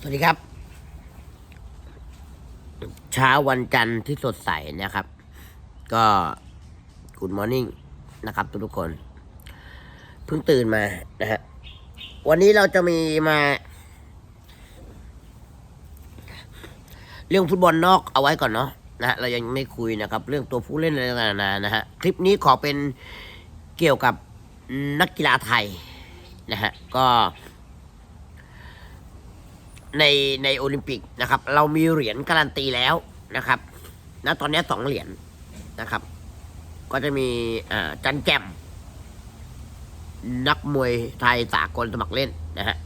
สวัสดีครับ เช้าวันจันทร์ที่สดใสนะครับ ก็กุ d มอร์นิ่งนะครับ ทุกๆคน เพิ่งตื่นมานะฮะวันนี้เราจะมีมา เรื่องฟุตบอลนอกเอาไว้ก่อนเนาะนะฮะเรายังไม่คุยนะครับ เรื่องตัวผู้เล่นอะไรต่างๆนานานะฮะคลิปนี้ขอเป็นเกี่ยวกับนักกีฬาไทยนะฮะก็ ในในโอลิมปิกนะครับ เรามีเหรียญการันตีแล้วนะครับณตอนนี้สองเหรียญนะครับ ก็จะมีจันแจมนักมวยไทยสากลสมัครเล่นนะฮะ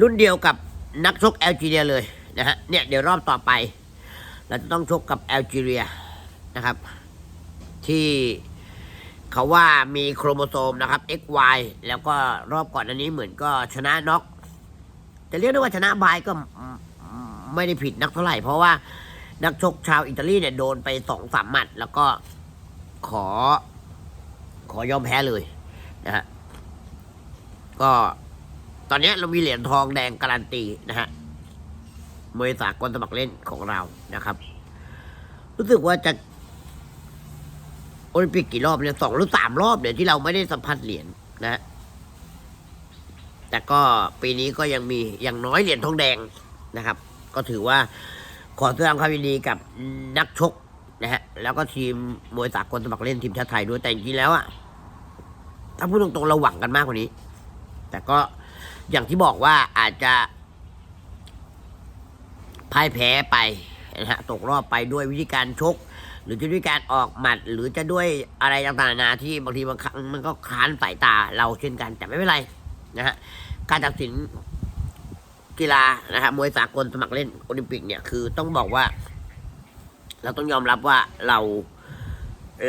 รุ่นเดียวกับนักชกแอลจีเรียเลยนะฮะเนี่ยเดี๋ยวรอบต่อไป เราจะต้องชกกับแอลจีเรียนะครับ ที่เขาว่ามีโครโมโซมนะครับ XY แล้วก็รอบก่อนอันนี้เหมือนก็ชนะน็อก จะเรียกได้ว่าชนะบายก็ไม่ได้ผิดนักเท่าไหร่ เพราะว่านักชกชาวอิตาลีเนี่ยโดนไปสองสามหมัด แล้วก็ขอ ขอยอมแพ้เลยนะฮะก็ตอนนี้เรามีเหรียญทองแดงการันตีนะฮะมวยสากลสมัครเล่นของเรานะครับ รู้สึกว่าจะโอลิมปิกกี่รอบเนี่ยสองหรือสามรอบเนี่ยที่เราไม่ได้สัมผัสเหรียญนะฮะ แต่ก็ปีนี้ก็ยังมีอย่างน้อยเหรียญทองแดงนะครับ ก็ถือว่าขอแสดงความยินดีกับนักชกนะฮะแล้วก็ทีมมวยสากลสมัครเล่นทีมชาติไทยด้วยแต่จริงแล้วอะถ้าพูดตรงๆเราหวังกันมากกว่านี้ แต่ก็อย่างที่บอกว่าอาจจะพ่ายแพ้ไปนะฮะตกรอบไปด้วยวิธีการชก หรือจะด้วยการออกหมัด หรือจะด้วยอะไรต่างๆนานาที่บางทีบางครั้งมันก็ค้านสายตาเราเช่นกันแต่ไม่เป็นไรนะฮะ การตัดสินกีฬานะฮะมวยสากลสมัครเล่นโอลิมปิกเนี่ยคือต้องบอกว่า เราต้องยอมรับว่าเรา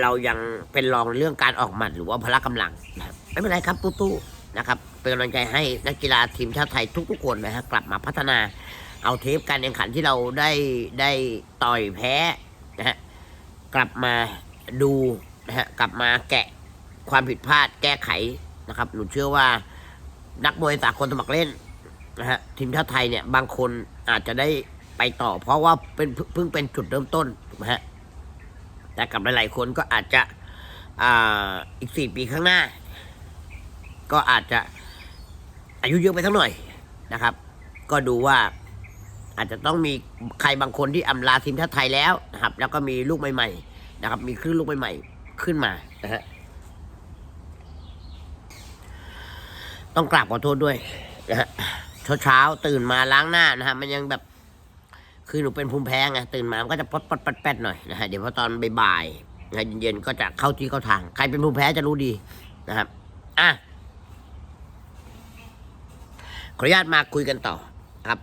เรายังเป็นรองเรื่องการออกหมัดหรือว่าพละกำลังนะครับไม่เป็นไรครับตู้ๆนะครับ เป็นกำลังใจให้นักกีฬาทีมชาติไทยทุกๆคนนะฮะกลับมาพัฒนาเอาเทปการแข่งขันที่เราได้ได้ต่อยแพ้นะฮะกลับมาดูนะฮะกลับมาแกะความผิดพลาดแก้ไขนะครับหนูเชื่อว่า นักมวยสากลสมัครเล่นนะฮะทีมชาติไทยเนี่ยบางคนอาจจะได้ไปต่อ เพราะว่าเป็นเพิ่งเป็นจุดเริ่มต้นถูกไหมฮะแต่กับหลายๆคนก็อาจจะอ่าอีกสี่ปีข้างหน้า ก็อาจจะอายุเยอะไปสักหน่อยนะครับ ก็ดูว่าอาจจะต้องมีใครบางคนที่อำลาทีมชาติไทยแล้วนะครับ แล้วก็มีลูกใหม่ ๆ นะครับ มีคลื่นลูกใหม่ ๆ ขึ้นมานะฮะ ต้องกราบขอโทษด้วยนะฮะเช้าเช้าๆตื่นมาล้างหน้านะฮะมันยังแบบ คือหนูเป็นภูมิแพ้ไงตื่นมามันก็จะปดปดปดแปดหน่อยนะฮะเดี๋ยวพอตอนบ่ายๆนะเย็นๆก็จะเข้าที่เข้าทาง ใครเป็นภูมิแพ้จะรู้ดีนะครับอะขออนุญาตมาคุยกันต่อครับ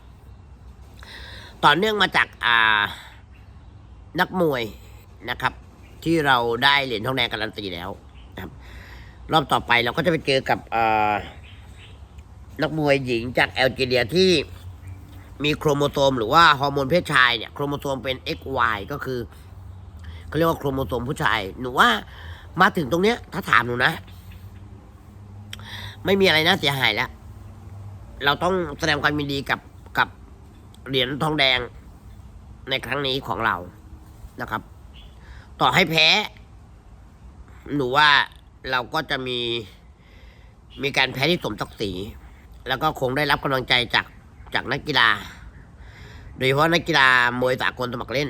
ต่อเนื่องมาจากอ่านักมวยนะครับ ที่เราได้เหรียญทองแดงการันตีแล้วนะครับ รอบต่อไปเราก็จะไปเจอกับอ่อ นักมวยหญิงจากแอลจีเรียที่มีโครโมโซมหรือว่าฮอร์โมนเพศชายเนี่ยโครโมโซมเป็น XY ก็คือเขาเรียกว่าโครโมโซมผู้ชาย หนูว่ามาถึงตรงเนี้ย ถ้าถามหนูนะ ไม่มีอะไรน่าเสียหายแล้ว เราต้องแสดงความยินดีกับกับเหรียญทองแดงในครั้งนี้ของเรานะครับ ต่อให้แพ้ หนูว่าเราก็จะมีมีการแพ้ที่สมศักดิ์ศรี แล้วก็คงได้รับกำลังใจจากจากนักกีฬา โดยเฉพาะนักกีฬามวยสากลสมัครเล่น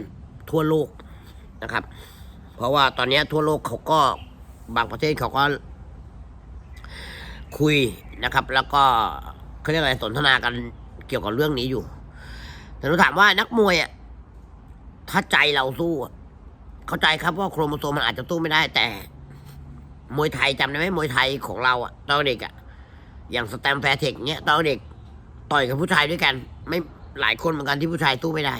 ทั่วโลกนะครับ เพราะว่าตอนนี้ทั่วโลกเขาก็บางประเทศเขาก็คุยนะครับ แล้วก็เขาเรียกอะไรสนทนากันเกี่ยวกับเรื่องนี้อยู่ แต่หนูถามว่านักมวยอะถ้าใจเราสู้เข้าใจครับว่าโครโมโซมมันอาจจะสู้ไม่ได้แต่ มวยไทยจำได้ไหมมวยไทยของเราอะตอนเด็กอะ อย่างสแตมแฟร์เทคเนี้ยตอนเด็กต่อยกับผู้ชายด้วยกัน ไม่หลายคนเหมือนกันที่ผู้ชายสู้ไม่ได้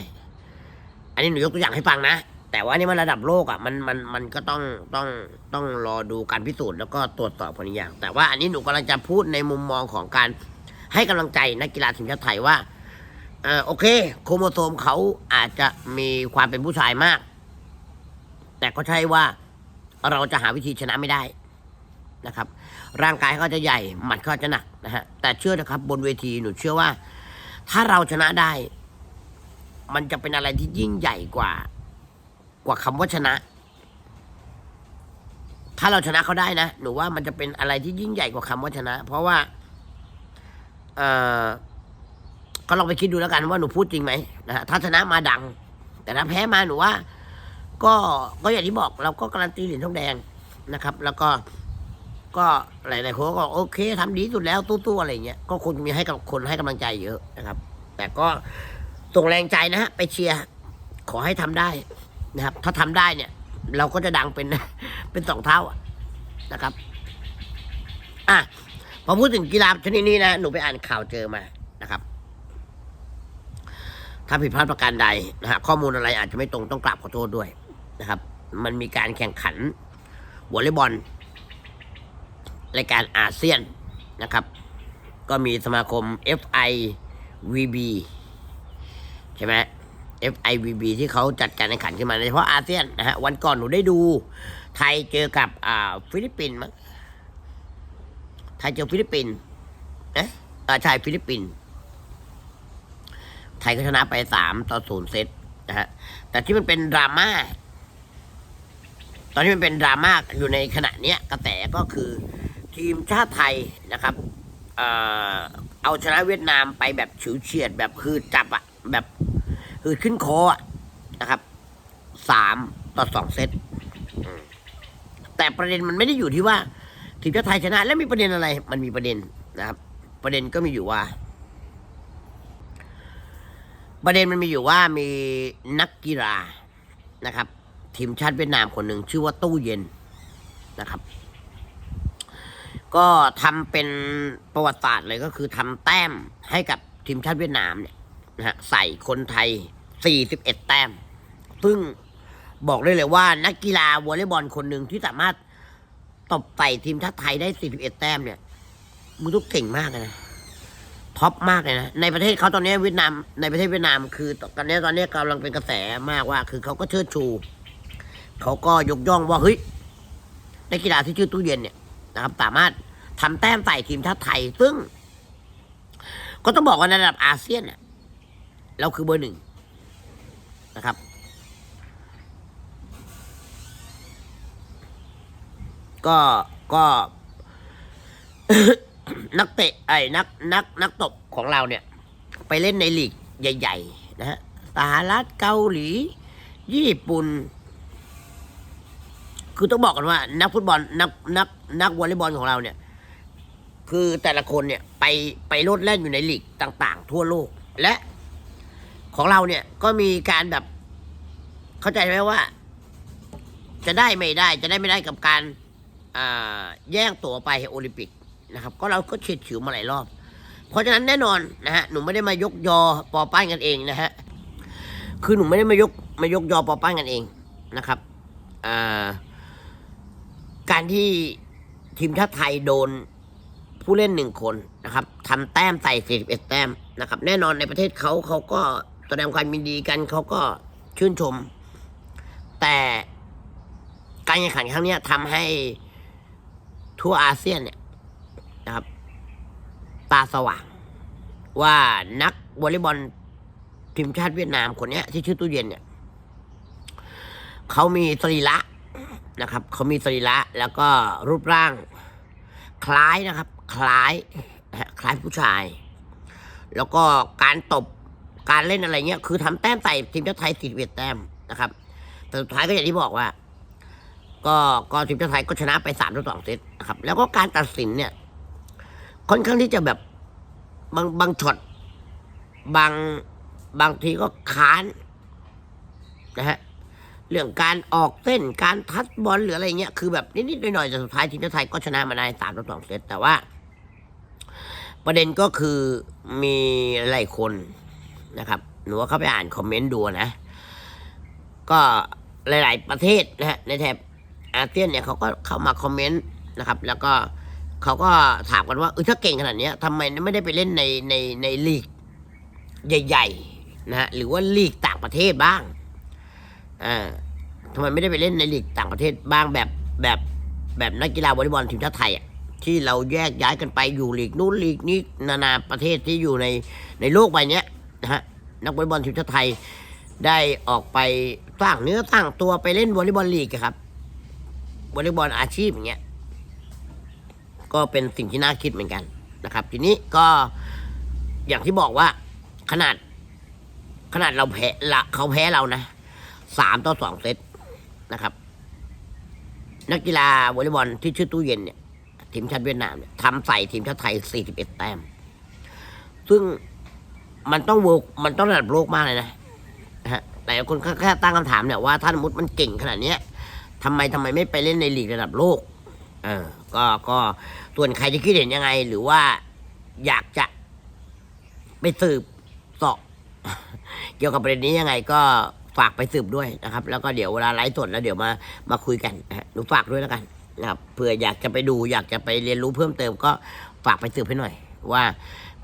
อันนี้หนูยกตัวอย่างให้ฟังนะ แต่ว่านี่มันระดับโลกอะมันมันมันก็ต้องต้องต้องรอดูการพิสูจน์แล้วก็ตรวจสอบคนอย่าง แต่ว่าอันนี้หนูกำลังจะพูดในมุมมองของการให้กำลังใจนักกีฬาทีมชาติไทยว่าเออโอเค โครโมโซมเขาอาจจะมีความเป็นผู้ชายมาก แต่ก็ใช่ว่าเราจะหาวิธีชนะไม่ได้นะครับ ร่างกายเขาจะใหญ่ หมัดเขาจะหนักนะฮะแต่เชื่อนะครับบนเวทีหนูเชื่อว่า ถ้าเราชนะได้ มันจะเป็นอะไรที่ยิ่งใหญ่กว่า กว่าคำว่าชนะ ถ้าเราชนะเขาได้นะหนูว่ามันจะเป็นอะไรที่ยิ่งใหญ่กว่าคำว่าชนะ เพราะว่าเออก็ลองไปคิดดูแล้วกันว่าหนูพูดจริงไหมนะฮะถ้าชนะมาดัง แต่ถ้าแพ้มาหนูว่า ก็ก็อย่างที่บอกเราก็การันตีเหรียญทองแดงนะครับ แล้วก็ ก็หลายๆคนก็โอเคทำดีสุดแล้วตู้ๆอะไรเงี้ยก็คงมีให้กับคนให้กำลังใจเยอะนะครับ แต่ก็ส่งแรงใจนะฮะไปเชียร์ขอให้ทำได้นะครับ ถ้าทำได้เนี่ย เราก็จะดังเป็นเป็นสองเท่านะครับ อะพอพูดถึงกีฬาชนิดนี้นะหนูไปอ่านข่าวเจอมานะครับถ้าผิดพลาดประการใดนะฮะข้อมูลอะไรอาจจะไม่ตรงต้องกราบขอโทษด้วยนะครับ มันมีการแข่งขันวอลเลย์บอล รายการอาเซียนนะครับ ก็มีสมาคม FIVB ใช่ไหม FIVB ที่เขาจัดการแข่งขันขึ้นมาโดยเฉพาะอาเซียนนะฮะวันก่อนหนูได้ดู ไทยเจอกับอ่าฟิลิปปินส์มั้งไทยเจอฟิลิปปินส์เอ๊ะอ่าใช่ฟิลิปปินส์ไทยก็ชนะไปสามต่อศูนย์เซตนะฮะแต่ที่มันเป็นดราม่าตอนนี้มันเป็นดราม่าอยู่ในขณะเนี้ยกระแสก็คือ ทีมชาติไทยนะครับเอาชนะเวียดนามไปแบบฉิวเฉียดแบบคือจับอะแบบคือขึ้นคออะนะครับสามต่อสองเซตแต่ประเด็นมันไม่ได้อยู่ที่ว่าทีมชาติไทยชนะ แล้วมีประเด็นอะไร มันมีประเด็นนะครับ ประเด็นก็มีอยู่ว่า ประเด็นมันมีอยู่ว่ามีนักกีฬานะครับ ทีมชาติเวียดนามคนหนึ่งชื่อว่าตู้เย็นนะครับ ก็ทำเป็นประวัติศาสตร์เลยก็คือทำแต้มให้กับทีมชาติเวียดนามเนี่ยนะฮะใส่คนไทย 41 แต้ม ซึ่งบอกได้เลยว่านักกีฬาวอลเลย์บอลคนหนึ่งที่สามารถตบใส่ทีมชาติไทยได้ 41 แต้มเนี่ยมึงต้องเก่งมากเลยนะท็อปมากเลยนะ ในประเทศเขาตอนนี้เวียดนาม ในประเทศเวียดนาม คือตอนนี้ตอนนี้กำลังเป็นกระแสมากว่า คือเขาก็เชิดชู เขาก็ยกย่องว่าเฮ้ยนักกีฬาที่ชื่อตู้เย็นเนี่ย นะครับ สามารถทำแต้มใส่ทีมชาติไทย ซึ่ง ก็ต้องบอกว่าในระดับอาเซียนเนี่ยเราคือเบอร์หนึ่งนะครับ ก็ก็นักเตะไอ้นักนักนักตบของเราเนี่ย ไปเล่นในลีกใหญ่ ๆ นะฮะสหรัฐเกาหลี ญี่ปุ่น คือต้องบอกกันว่า นักฟุตบอลนักนักนักวอลเลย์บอลของเราเนี่ย คือแต่ละคนเนี่ยไปไปโลดแล่นอยู่ในลีกต่าง ๆ ทั่วโลก และของเราเนี่ยก็มีการแบบ เข้าใจไหมว่า จะได้ไม่ได้จะได้ไม่ได้กับการแย่งตั๋วไปโอลิมปิกนะครับ ก็เราก็เฉียดฉิวมาหลายรอบ เพราะฉะนั้นแน่นอนนะฮะหนูไม่ได้มายกยอปอป้ายกันเองนะฮะคือหนูไม่ได้มายกมายกยอปอป้ายกันเองนะครับอ่า การที่ทีมชาติไทยโดนผู้เล่นหนึ่งคนนะครับทำแต้มใส่ 41 แต้มนะครับ แน่นอนในประเทศเขาเขาก็แสดงความยินดีกันเขาก็ชื่นชม แต่การแข่งขันครั้งนี้ทำให้ทั่วอาเซียนเนี่ยนะครับ ตาสว่าง ว่านักวอลเลย์บอลทีมชาติเวียดนามคนนี้ที่ชื่อตู้เย็นเนี่ยเขามีสรีระ นะครับเขามีสรีระแล้วก็รูปร่าง คล้ายนะครับ คล้ายคล้ายผู้ชาย แล้วก็การตบการเล่นอะไรเงี้ยคือทำแต้มใส่ทีมชาติไทยสี่สิบเอ็ดแต้มนะครับ แต่สุดท้ายก็อย่างที่บอกว่า ก็ก็ทีมชาติไทยก็ชนะไปสามต่อสองเซตนะครับ แล้วก็การตัดสินเนี่ย ค่อนข้างที่จะแบบบางบางช็อตบางบางทีก็ค้านนะฮะ เรื่องการออกเส้นการทัดบอลหรืออะไรเงี้ยคือแบบนิดๆหน่อยๆแต่สุดท้ายทีมชาติไทยก็ชนะมาได้สามต่อสองเซตแต่ว่า ประเด็นก็คือมีหลายคนนะครับหนูว่าเข้าไปอ่านคอมเมนต์ดูนะ ก็หลาย ๆ ประเทศนะฮะในแถบอาเซียนเนี่ยเขาก็เข้ามาคอมเมนต์นะครับ แล้วก็เขาก็ถามกันว่าเออถ้าเก่งขนาดนี้ทำไมไม่ได้ไปเล่นในในในลีกใหญ่ ๆ นะฮะหรือว่าลีกต่างประเทศบ้าง อ่าทำไมไม่ได้ไปเล่นในลีกต่างประเทศบ้างแบบแบบแบบนักกีฬาวอลเลย์บอลทีมชาติไทยอะที่เราแยกย้ายกันไปอยู่ลีกนู้นลีกนี้นานาประเทศที่อยู่ในในโลกใบนี้นะฮะนักวอลเลย์บอลทีมชาติไทยได้ออกไปสร้างเนื้อสร้างตัวไปเล่นวอลเลย์บอลลีกครับวอลเลย์บอลอาชีพอย่างเงี้ยก็เป็นสิ่งที่น่าคิดเหมือนกันนะครับ ทีนี้ก็อย่างที่บอกว่าขนาดขนาดเราแพ้ละเขาแพ้เรานะ สามต่อสองเซตนะครับ นักกีฬาวอลเลย์บอลที่ชื่อตู้เย็นเนี่ยทีมชาติเวียดนามเนี่ยทำใส่ทีมชาติไทย41แต้ม ซึ่งมันต้องเวิร์กมันต้องระดับโลกมากเลยนะฮะแต่คนแค่ตั้งคำถามเนี่ยว่าถ้าสมมติมันเก่งขนาดเนี้ยทำไมทำไมไม่ไปเล่นในลีกระดับโลกเออก็ก็ส่วนใครจะคิดเห็นยังไง หรือว่าอยากจะไปสืบเสอบเกี่ยวกับประเด็นนี้ยังไงก็ ฝากไปสืบด้วยนะครับ แล้วก็เดี๋ยวเวลาไลฟ์สดแล้วเดี๋ยวมามาคุยกันนะหนูฝากด้วยแล้วกันนะครับเผื่ออยากจะไปดูอยากจะไปเรียนรู้เพิ่มเติมก็ฝากไปสืบให้หน่อย ว่า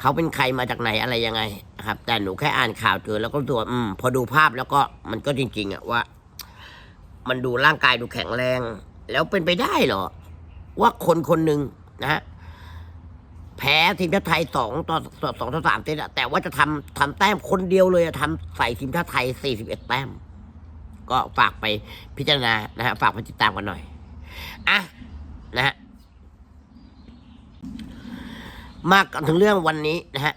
เขาเป็นใครมาจากไหนอะไรยังไงนะครับ แต่หนูแค่อ่านข่าวเจอแล้วก็ตัวอืมพอดูภาพแล้วก็มันก็จริง ๆอะว่า มันดูร่างกายดูแข็งแรง แล้วเป็นไปได้เหรอ ว่าคนคนหนึ่งนะฮะ แพ้ทีมชาติไทยสองต่อสองต่อสามเซตอะแต่ว่าจะทำทำแต้มคนเดียวเลยอะทำใส่ทีมชาติไทยสี่สิบเอ็ดแต้ม ก็ฝากไปพิจารณานะฮะฝากไปติดตามกันหน่อยอะนะฮะมากถึงเรื่องวันนี้นะฮะ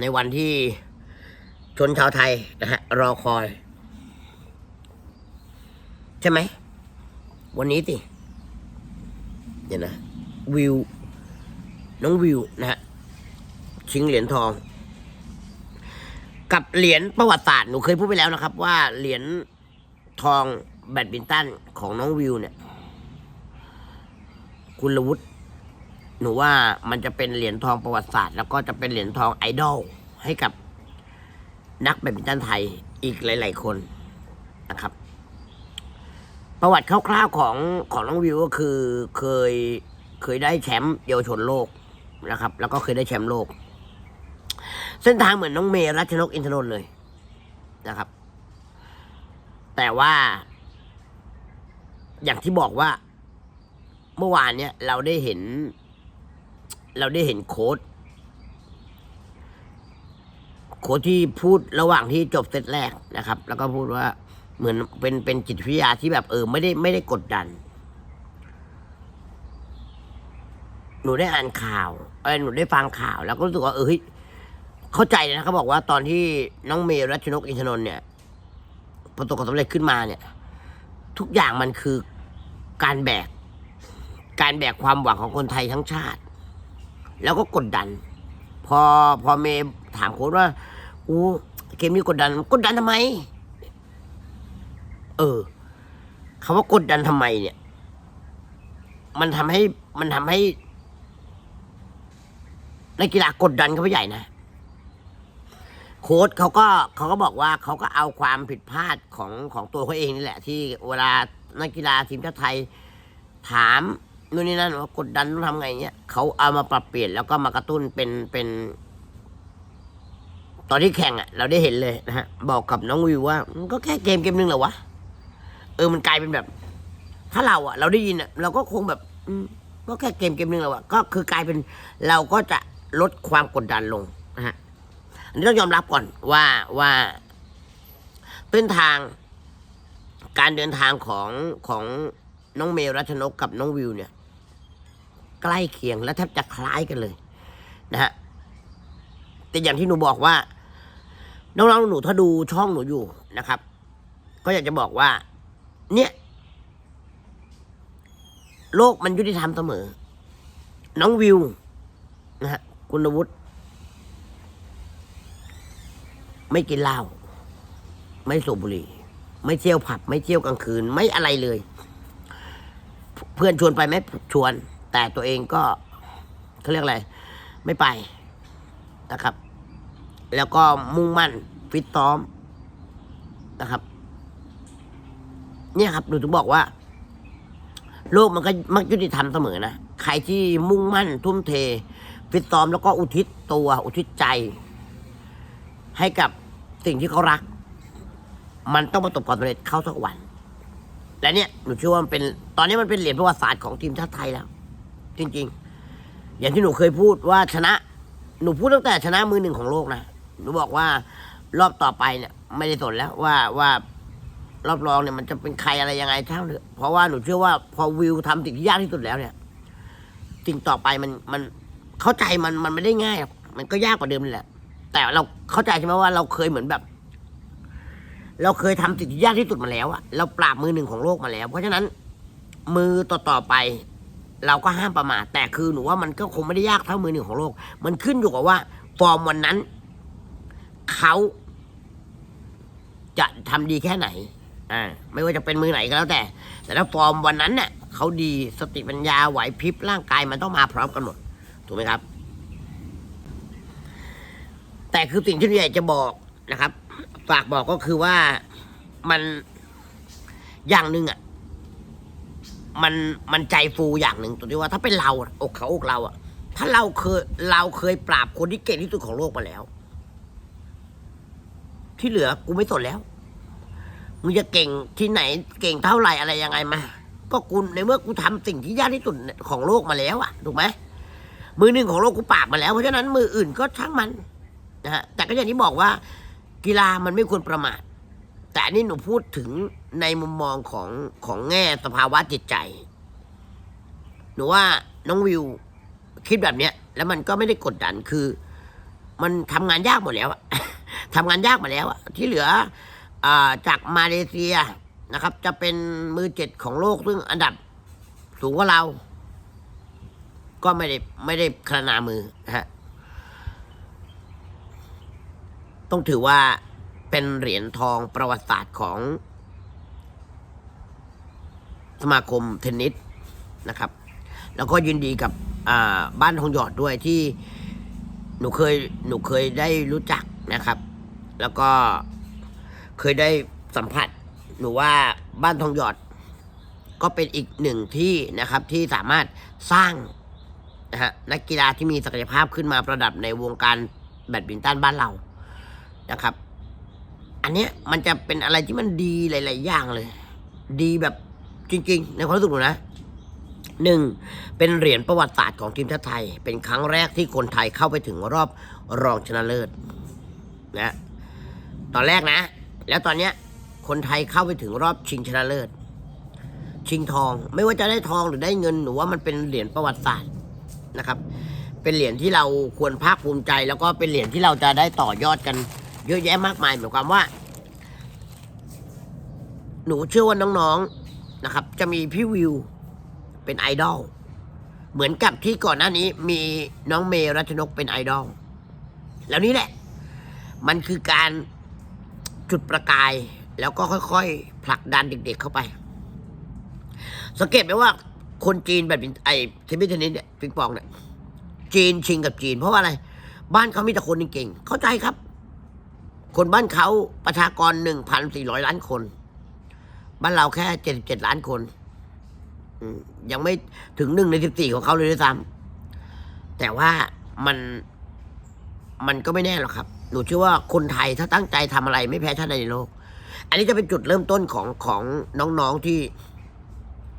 ในวันที่ชนชาวไทยนะฮะรอคอย ใช่ไหม วันนี้สิเดี๋ยวนะวิว น้องวิวนะฮะชิงเหรียญทอง กับเหรียญประวัติศาสตร์หนูเคยพูดไปแล้วนะครับ ว่าเหรียญทองแบดมินตันของน้องวิวเนี่ยคุณวุฒิหนูว่ามันจะเป็นเหรียญทองประวัติศาสตร์ แล้วก็จะเป็นเหรียญทองไอดอลให้กับนักแบดมินตันไทยอีกหลาย ๆ คนนะครับ ประวัติคร่าวๆของของน้องวิวก็คือเคยเคยได้แชมป์เยาวชนโลก นะครับ แล้วก็เคยได้แชมป์โลก เส้นทางเหมือนน้องเมย์รัชนกอินทนนท์เลยนะครับ แต่ว่า อย่างที่บอกว่า เมื่อวานเนี่ย เราได้เห็น เราได้เห็นโค้ดโค้ดที่พูดระหว่างที่จบเซตแรกนะครับ แล้วก็พูดว่าเหมือนเป็นเป็นจิตวิทยาที่แบบเออ ไม่ได้ไม่ได้กดดัน หนูได้อ่านข่าวเออหนูได้ฟังข่าว แล้วก็รู้สึกว่าเออเฮ้ยเข้าใจนะเขาบอกว่าตอนที่น้องเมย์รัชนกอินทนนท์เนี่ยประสบความสำเร็จขึ้นมาเนี่ย ทุกอย่างมันคือการแบก การแบกความหวังของคนไทยทั้งชาติ แล้วก็กดดัน พอพอเมย์ถามโค้ชว่าอู้เกมนี้กดดัน กดดันทำไม เออคำว่ากดดันทำไมเนี่ย มันทำให้มันทำให้ นักกีฬากดดันเขาไปใหญ่นะ โค้ชเขาก็เขาก็บอกว่าเขาก็เอาความผิดพลาดของของตัวเขาเองนี่แหละ ที่เวลานักกีฬาทีมชาติไทยถามนู่นนี่นั่นว่ากดดันต้องทำไงเงี้ยเขาเอามาปรับเปลี่ยนแล้วก็มากระตุ้นเป็นเป็น ตอนที่แข่งอะ เราได้เห็นเลยนะฮะ บอกกับน้องวิวว่ามันก็แค่เกมเกมนึงเหรอวะเออมันกลายเป็นแบบ ถ้าเราอะ เราได้ยินอะ เราก็คงแบบ อืมก็แค่เกมเกมนึงเหรอวะก็คือกลายเป็นเราก็จะ ลดความกดดันลงนะฮะอันนี้ต้องยอมรับก่อนว่าว่าเส้นทางการเดินทางของของน้องเมย์รัชนกกับน้องวิวเนี่ย ใกล้เคียงและแทบจะคล้ายกันเลยนะฮะแต่อย่างที่หนูบอกว่า น้องๆหนูถ้าดูช่องหนูอยู่นะครับ ก็อยากจะบอกว่า เนี่ย โลกมันยุติธรรมเสมอ น้องวิวนะฮะ คุณวุฒิไม่กินเหล้าไม่สูบบุหรี่ ไม่เที่ยวผับ ไม่เที่ยวกลางคืน ไม่อะไรเลย เพื่อนชวนไปไหมชวน แต่ตัวเองก็เขาเรียกอะไร ไม่ไปนะครับ แล้วก็มุ่งมั่นฟิตซ้อมนะครับ เนี่ยครับหนูถึงบอกว่า โลกมันก็มักยุติธรรมเสมอนะ ใครที่มุ่งมั่นทุ่มเท ฟิตซ้อมแล้วก็อุทิศตัว อุทิศใจ ให้กับสิ่งที่เขารัก มันต้องประสบความสำเร็จเข้าสักวันและเนี่ยหนูเชื่อว่ามันเป็นตอนนี้มันเป็นเหรียญประวัติศาสตร์ของทีมชาติไทยแล้ว จริงอย่างที่หนูเคยพูดว่าชนะ หนูพูดตั้งแต่ชนะมือหนึ่งของโลกนะหนูบอกว่ารอบต่อไปเนี่ย ไม่ได้สนแล้วว่าว่ารอบรองเนี่ยมันจะเป็นใครอะไรยังไงช่าเถอะเพราะว่าหนูเชื่อว่าพอวิวทำสิ่งที่ยากที่สุดแล้วเนี่ยสิ่งต่อไปมันมัน เข้าใจมันมันไม่ได้ง่ายหรอกมันก็ยากกว่าเดิมนี่แหละ แต่เราเข้าใจใช่ไหมว่าเราเคยเหมือนแบบ เราเคยทำสิ่งที่ยากที่สุดมาแล้วอะเราปราบมือหนึ่งของโลกมาแล้ว เพราะฉะนั้น มือต่อต่อไป เราก็ห้ามประมาทแต่คือหนูว่ามันก็คงไม่ได้ยากเท่ามือหนึ่งของโลก มันขึ้นอยู่กับว่า ฟอร์มวันนั้นเขาจะทำดีแค่ไหน อ่า ไม่ว่าจะเป็นมือไหนก็แล้วแต่ แต่ถ้าฟอร์มวันนั้นเนี่ยเขาดีสติปัญญาไหวพริบร่างกายมันต้องมาพร้อมกันหมด ถูกไหมครับ แต่คือสิ่งที่หนูอยจะบอกนะครับฝากบอกก็คือว่ามันอย่างหนึ่งอะ มันมันใจฟูอย่างหนึ่งตรงที่ว่าถ้าเป็นเราอกเขาอกเราอะ ถ้าเราเคยเราเคยปราบคนที่เก่งที่สุดของโลกมาแล้ว ที่เหลือกูไม่สนแล้วมึงจะเก่งที่ไหนเก่งเท่าไหร่อะไรยังไงมา ก็กูในเมื่อกูทำสิ่งที่ยากที่สุดของโลกมาแล้วอะถูกไหม มือหนึ่งของโลกกูปราบมาแล้ว เพราะฉะนั้นมืออื่นก็ช่างมันนะฮะแต่ก็อย่างที่บอกว่ากีฬามันไม่ควรประมาท แต่อันนี่หนูพูดถึงในมุมมองของของแง่สภาวะจิตใจ หนูว่าน้องวิวคิดแบบเนี้ย แล้วมันก็ไม่ได้กดดันคือ มันทำงานยากหมดแล้วอะทำงานยากหมาแล้วที่เหลืออาจากมาเลเซียนะครับ จะเป็นมือเจ็ดของโลกซึ่งอันดับสูงกว่าเรา ก็ไม่ได้ไม่ได้คลนามือนะฮะต้องถือว่าเป็นเหรียญทองประวัติศาสตร์ของ สมาคมเทนนิสนะครับ แล้วก็ยินดีกับบ้านทองหยอดด้วยที่หนูเคยหนูเคยได้รู้จักนะครับ แล้วก็เคยได้สัมผัสหนูว่าบ้านทองหยอดก็เป็นอีกหนึ่งที่นะครับที่สามารถสร้าง นะฮะนักกีฬาที่มีศักยภาพขึ้นมาประดับในวงการแบดมินตันบ้านเรานะครับ อันเนี้ยมันจะเป็นอะไรที่มันดีหลาย ๆ อย่างเลย ดีแบบจริง ๆ ในความรู้สึกหนูนะหนึ่งเป็นเหรียญประวัติศาสตร์ของทีมชาติไทย เป็นครั้งแรกที่คนไทยเข้าไปถึงรอบรองชนะเลิศนะตอนแรกนะ แล้วตอนเนี้ยคนไทยเข้าไปถึงรอบชิงชนะเลิศ ชิงทอง ไม่ว่าจะได้ทองหรือได้เงินหนูว่ามันเป็นเหรียญประวัติศาสตร์ นะครับ เป็นเหรียญที่เราควรภาคภูมิใจ แล้วก็เป็นเหรียญที่เราจะได้ต่อยอดกัน เยอะแยะมากมายหมายความว่า หนูเชื่อว่าน้องๆนะครับ จะมีพี่วิวเป็นไอดอลเหมือนกับที่ก่อนหน้านี้มีน้องเมรัชนกเป็นไอดอลแล้วนี่แหละ มันคือการจุดประกายแล้วก็ค่อยๆผลักดันเด็กๆเข้าไป สังเกตไหมว่า คนจีนแบบไอ้เทนนิสเทนนิสเนี่ยปิงปองเนี่ยจีนชิงกับจีน เพราะว่าอะไร บ้านเขามีแต่คนเก่งๆเข้าใจครับ คนบ้านเขาประชากรหนึ่งพันสี่ร้อยล้านคน บ้านเราแค่เจ็ดสิบเจ็ดล้านคนยังไม่ถึงหนึ่งในสิบสี่ของเขาเลยด้วยซ้ำแต่ว่ามันมันก็ไม่แน่หรอกครับ หนูเชื่อว่าคนไทยถ้าตั้งใจทำอะไรไม่แพ้ชาติใดในโลก อันนี้จะเป็นจุดเริ่มต้นของของน้องๆที่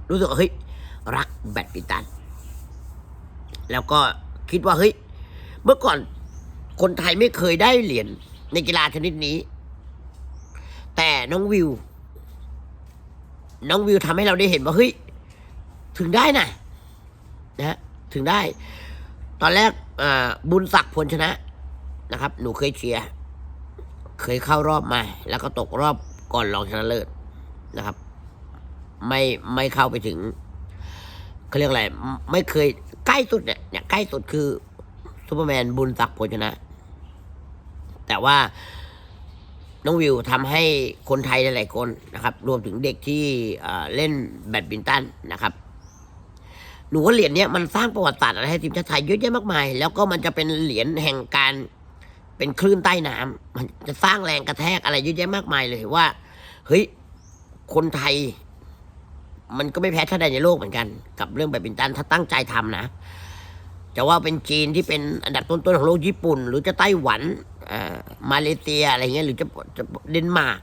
รู้สึกว่าเฮ้ย รักแบดมินตัน แล้วก็คิดว่าเฮ้ย เมื่อก่อนคนไทยไม่เคยได้เหรียญในกีฬาชนิดนี้ แต่น้องวิว น้องวิวทำให้เราได้เห็นว่าเฮ้ย ถึงได้นะนะถึงได้ ตอนแรกบุญศักดิ์พลชนะนะครับ หนูเคยเชียร์เคยเข้ารอบมา แล้วก็ตกรอบก่อนรองชนะเลิศนะครับ ไม่ไม่เข้าไปถึง เขาเรียกอะไร ไม่เคยใกล้สุดเนี่ยเนี่ยใกล้สุดคือซูเปอร์แมนบุญศักดิ์พชนะ แต่ว่าน้องวิวทำให้คนไทยหลายๆคนนะครับ รวมถึงเด็กที่เล่นแบดมินตันนะครับ หนูว่าเหรียญนี้มันสร้างประวัติศาสตร์อะไรให้ทีมชาติไทยเยอะแยะมากมาย แล้วก็มันจะเป็นเหรียญแห่งการเป็นคลื่นใต้น้ำมันจะสร้างแรงกระแทกอะไรเยอะแยะมากมายเลยว่า เฮ้ย คนไทย มันก็ไม่แพ้ชาติใดในโลกเหมือนกัน กับเรื่องแบดมินตันถ้าตั้งใจทำนะจะว่าเป็นจีนที่เป็นอันดับต้นๆของโลกญี่ปุ่น หรือจะไต้หวันมาเลเซียอะไรเงี้ยหรือจะจะเดนมาร์ก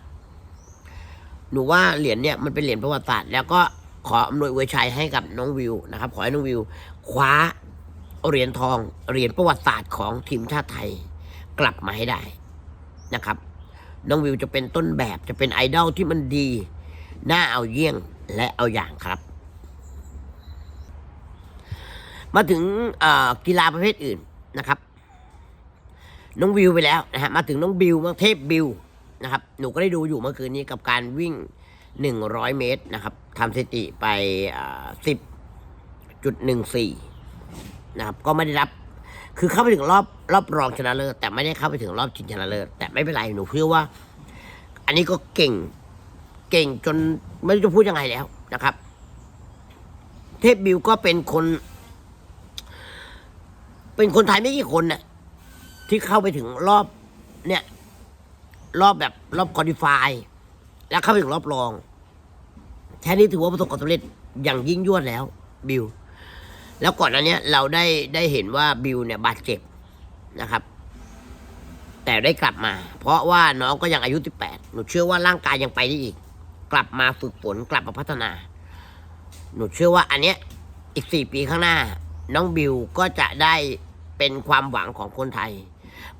หนูว่าเหรียญเนี่ยมันเป็นเหรียญประวัติศาสตร์แล้วก็ขออำนวยอวยชัยให้กับน้องวิวนะครับ ขอให้น้องวิว คว้าเหรียญทองเหรียญประวัติศาสตร์ของทีมชาติไทยกลับมาให้ได้นะครับ น้องวิวจะเป็นต้นแบบจะเป็นไอดอลที่มันดี น่าเอาเยี่ยงและเอาอย่างครับ มาถึงกีฬาประเภทอื่นนะครับ น้องวิวไปแล้วนะฮะมาถึงน้องบิวมาเทพบิวนะครับหนูก็ได้ดูอยู่เมื่อคืนนี้กับการวิ่งหนึ่งร้อยเมตรนะครับทำสถิติไปสิบจุดหนึ่งสี่นะครับ ก็ไม่ได้รับคือเข้าไปถึงรอบรอบรองชนะเลิศแต่ไม่ได้เข้าไปถึงรอบชิงชนะเลิศแต่ไม่เป็นไรหนูเชื่อว่า อันนี้ก็เก่ง เก่งจนไม่รู้จะพูดยังไงแล้วนะครับ เทพบิวก็เป็นคน เป็นคนไทยไม่กี่คนน่ะที่เข้าไปถึงรอบเนี่ย รอบแบบรอบคอดิฟาย แล้วเข้าไปถึงรอบรองแค่นี้ถือว่าประสบความสำเร็จอย่างยิ่งยวดแล้วบิวแล้วก่อนอันเนี้ยเราได้ได้เห็นว่าบิวเนี่ยบาดเจ็บนะครับ แต่ได้กลับมา เพราะว่าน้องก็ยังอายุ 18 หนูเชื่อว่าร่างกายยังไปได้อีก กลับมาฝึกฝนกลับมาพัฒนา หนูเชื่อว่าอันเนี้ยอีกสี่ปีข้างหน้า น้องบิวก็จะได้เป็นความหวังของคนไทย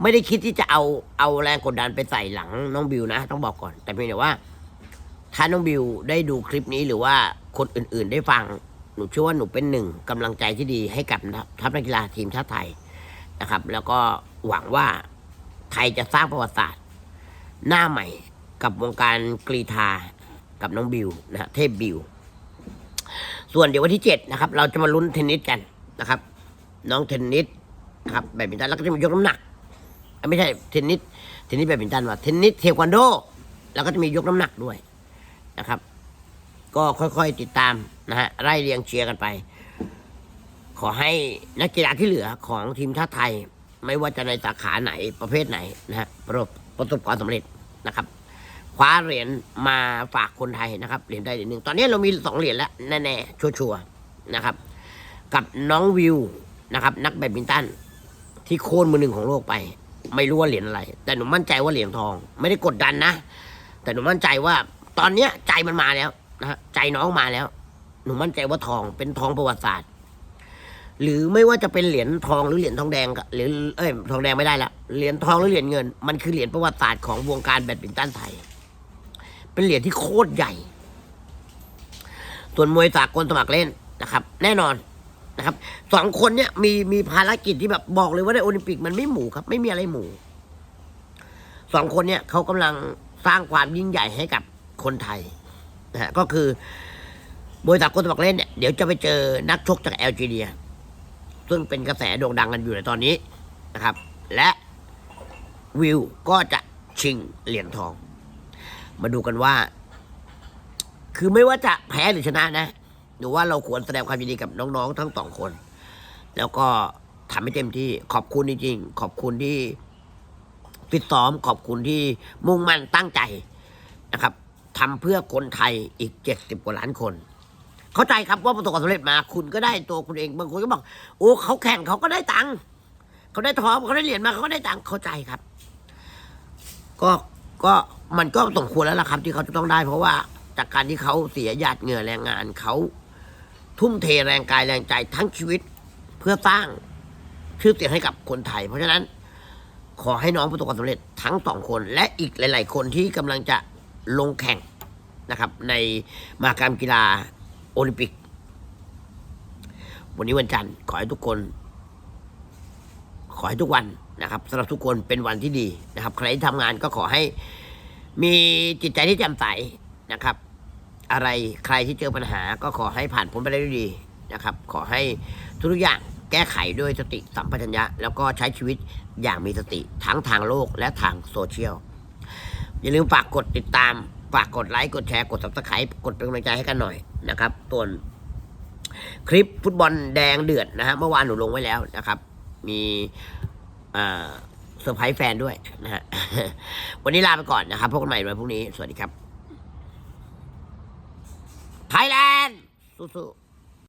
ไม่ได้คิดที่จะเอาเอาแรงกดดันไปใส่หลังน้องบิวนะ ต้องบอกก่อน แต่เพียงแต่ว่า ถ้าน้องบิวได้ดูคลิปนี้หรือว่าคนอื่นๆได้ฟัง หนูเชื่อว่าหนูเป็นหนึ่งกำลังใจที่ดีให้กับทัพนักกีฬาทีมชาติไทยนะครับ แล้วก็หวังว่าไทยจะสร้างประวัติศาสตร์ หน้าใหม่กับวงการกรีธา กับน้องบิวนะฮะเทพบิว ส่วนเดี๋ยววันที่เจ็ดนะครับ เราจะมาลุ้นเทนนิสกันนะครับ น้องเทนนิสนะครับแบดมินตันแล้วก็จะมียกน้ำหนักไม่ใช่เทนนิสเทนนิสแบดมินตันว่าเทนนิสเทควันโด แล้วก็จะมียกน้ำหนักด้วยนะครับ ก็ค่อยๆติดตามนะฮะไล่เรียงเชียร์กันไป ขอให้นักกีฬาที่เหลือของทีมชาติไทย ไม่ว่าจะในสาขาไหนประเภทไหนนะฮะประสบประสบความสำเร็จนะครับ คว้าเหรียญมาฝากคนไทยนะครับเหรียญได้เหรียญหนึ่งตอนนี้เรามีสองเหรียญแล้วแน่ๆชัวร์ๆนะครับ กับน้องวิวนะครับ นักแบดมินตันที่โค่นมือหนึ่งของโลกไป ไม่รู้ว่าเหรียญอะไร แต่หนูมั่นใจว่าเหรียญทอง ไม่ได้กดดันนะ แต่หนูมั่นใจว่าตอนเนี้ยใจมันมาแล้วนะฮะใจน้องมาแล้ว หนูมั่นใจว่าทองเป็นทองประวัติศาสตร์ หรือไม่ว่าจะเป็นเหรียญทองหรือเหรียญทองแดงหรือเอ้ยทองแดงไม่ได้ละเหรียญทองหรือเหรียญเงิน มันคือเหรียญประวัติศาสตร์ของวงการแบดมินตันไทย เป็นเหรียญที่โคตรใหญ่ ส่วนมวยสากลสมัครเล่นนะครับ แน่นอนนะครับสองคนเนี่ยมีมีภารกิจที่แบบบอกเลยว่าในโอลิมปิกมันไม่หมูครับ ไม่มีอะไรหมูสองคนเนี่ยเขากำลังสร้างความยิ่งใหญ่ให้กับคนไทยนะฮะก็คือมวยสากลสมัครเล่นเนี่ยเดี๋ยวจะไปเจอนักชกจากแอลจีเรีย ซึ่งเป็นกระแสโด่งดังกันอยู่ในตอนนี้นะครับ และวิวก็จะชิงเหรียญทอง มาดูกันว่า คือไม่ว่าจะแพ้หรือชนะนะหนูว่าเราควรแสดงความยินดีกับน้องๆ ทั้งสองคน แล้วก็ทำให้เต็มที่ขอบคุณจริงๆขอบคุณที่ฟิตซ้อมขอบคุณที่มุ่งมั่นตั้งใจนะครับทำเพื่อคนไทยอีกเจ็ดสิบกว่าล้านคน เข้าใจครับว่าประสบความสำเร็จมา คุณก็ได้ตัวคุณเองบางคนก็บอก โอ้เขาแข่งเขาก็ได้ตังค์เขาได้ทองเขาได้เหรียญมาเขาก็ได้ตังค์เข้าใจครับ ก็ ก็มันก็สมควรแล้วล่ะครับ ที่เขาจะต้องได้ เพราะว่าจากการที่เขาเสียหยาดเหงื่อแรงงานเขาทุ่มเทแรงกายแรงใจทั้งชีวิตเพื่อสร้างชื่อเสียงให้กับคนไทย เพราะฉะนั้นขอให้น้องประสบความสำเร็จทั้งสองคน และอีกหลาย ๆ คนที่กำลังจะลงแข่งนะครับ ในมหากรรมกีฬาโอลิมปิก วันนี้วันจันทร์ขอให้ทุกคน ขอให้ทุกวัน นะครับสำหรับทุกคนเป็นวันที่ดีนะครับ ใครที่ทำงานก็ขอให้มีจิตใจที่แจ่มใสนะครับ อะไรใครที่เจอปัญหาก็ขอให้ผ่านพ้นไปได้ด้วยดีนะครับ ขอให้ทุกอย่างแก้ไขด้วยสติสัมปชัญญะ แล้วก็ใช้ชีวิตอย่างมีสติทั้งทางโลกและทางโซเชียล อย่าลืมฝากกดติดตามฝากกดไลค์กดแชร์กด subscribe กดเป็นกำลังใจให้กันหน่อยนะครับส่วนคลิปฟุตบอลแดงเดือดนะฮะเมื่อวานหนูลงไว้แล้วนะครับ มี เซอร์ไพรส์แฟนด้วยนะฮะวันนี้ลาไปก่อนนะครับพบกันใหม่วันพรุ่งนี้ สวัสดีครับไทยแลนด์สู้ๆ